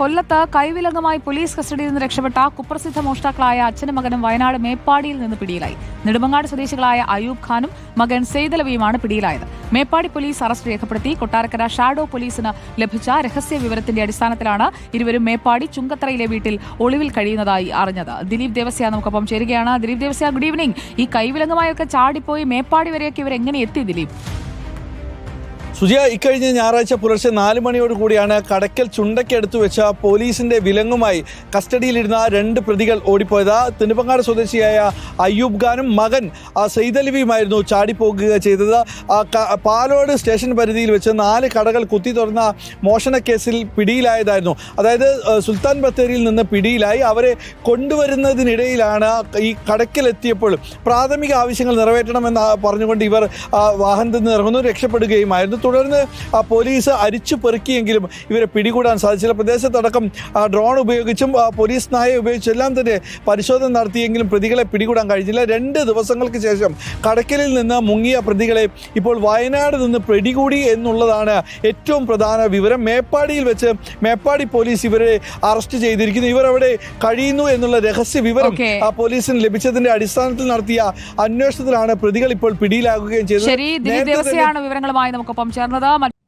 കൊല്ലത്ത് കൈവിലങ്ങുമായി പോലീസ് കസ്റ്റഡിയിൽ നിന്ന് രക്ഷപ്പെട്ട കുപ്രസിദ്ധ മോഷ്ടാക്കളായ അച്ഛനും മകനും വയനാട് മേപ്പാടിയിൽ നിന്ന് പിടിയിലായി. നെടുമങ്ങാട് സ്വദേശികളായ അയൂബ് ഖാനും മകൻ സെയ്തലവിയുമാണ് പിടിയിലായത്. മേപ്പാടി പോലീസ് അറസ്റ്റ് രേഖപ്പെടുത്തി. കൊട്ടാരക്കര ഷാഡോ പോലീസിന് ലഭിച്ച രഹസ്യ വിവരത്തിന്റെ അടിസ്ഥാനത്തിലാണ് ഇരുവരും മേപ്പാടി ചുങ്കത്തറയിലെ വീട്ടിൽ ഒളിവിൽ കഴിയുന്നതായി അറിഞ്ഞത്. ദിലീപ് ദേവസ്യ നമുക്കൊപ്പം ചേരുകയാണ്. ദിലീപ് ദേവസ്യ ഗുഡ് ഈവനിംഗ് ഈ കൈവിലങ്ങുമായൊക്കെ ചാടിപ്പോയി മേപ്പാടി വരെയൊക്കെ ഇവർ എങ്ങനെ എത്തി ദിലീപ്? സുജിയ ഇക്കഴിഞ്ഞ ഞായറാഴ്ച പുലർച്ചെ നാല് മണിയോട് കൂടിയാണ് കടക്കൽ ചുണ്ടയ്ക്കടുത്ത് വെച്ച പോലീസിന്റെ വിലങ്ങുമായി കസ്റ്റഡിയിലിരുന്ന രണ്ട് പ്രതികൾ ഓടിപ്പോയത്. തിരുപ്പങ്ങാട് സ്വദേശിയായ അയ്യൂബ് ഖാനും മകൻ സെയ്തലിവിയുമായിരുന്നു ചാടിപ്പോകുക ചെയ്തത്. പാലോട് സ്റ്റേഷൻ പരിധിയിൽ വെച്ച് നാല് കടകൾ കുത്തി തുറന്ന മോഷണ കേസിൽ പിടിയിലായതായിരുന്നു. അതായത് സുൽത്താൻ ബത്തേരിയിൽ നിന്ന് പിടിയിലായി. അവരെ കൊണ്ടുവരുന്നതിനിടയിലാണ് ഈ കടക്കിലെത്തിയപ്പോൾ പ്രാഥമിക ആവശ്യങ്ങൾ നിറവേറ്റണമെന്ന് പറഞ്ഞുകൊണ്ട് ഇവർ വാഹനത്തിൽ നിന്ന് ഇറങ്ങുന്നു രക്ഷപ്പെടുകയുമായിരുന്നു. തുടർന്ന് ആ, പോലീസ് അരിച്ചു പെറുക്കിയെങ്കിലും ഇവരെ പിടികൂടാൻ സാധിച്ചില്ല. പ്രദേശത്തടക്കം ആ, ഡ്രോൺ ഉപയോഗിച്ചും ആ, പോലീസ് നായ ഉപയോഗിച്ചും എല്ലാം തന്നെ പരിശോധന നടത്തിയെങ്കിലും പ്രതികളെ പിടികൂടാൻ കഴിഞ്ഞില്ല. രണ്ട് ദിവസങ്ങൾക്ക് ശേഷം കടക്കലിൽ നിന്ന് മുങ്ങിയ പ്രതികളെ ഇപ്പോൾ വയനാട് നിന്ന് പിടികൂടി എന്നുള്ളതാണ് ഏറ്റവും പ്രധാന വിവരം. മേപ്പാടിയിൽ വെച്ച് മേപ്പാടി പോലീസ് ഇവരെ അറസ്റ്റ് ചെയ്തിരിക്കുന്നു. ഇവർ അവിടെ കഴിയുന്നു എന്നുള്ള രഹസ്യ വിവരം ആ പോലീസിന് ലഭിച്ചതിന്റെ അടിസ്ഥാനത്തിൽ നടത്തിയ അന്വേഷണത്തിലാണ് പ്രതികൾ ഇപ്പോൾ പിടിയിലാകുകയും ചെയ്തത്. ശരി വിവരങ്ങളുമായി നേരത്തെ തന്നെ ദേവസ്യയാണ് വിവരങ്ങളുമായി നമുക്കൊപ്പം ചേർന്നത്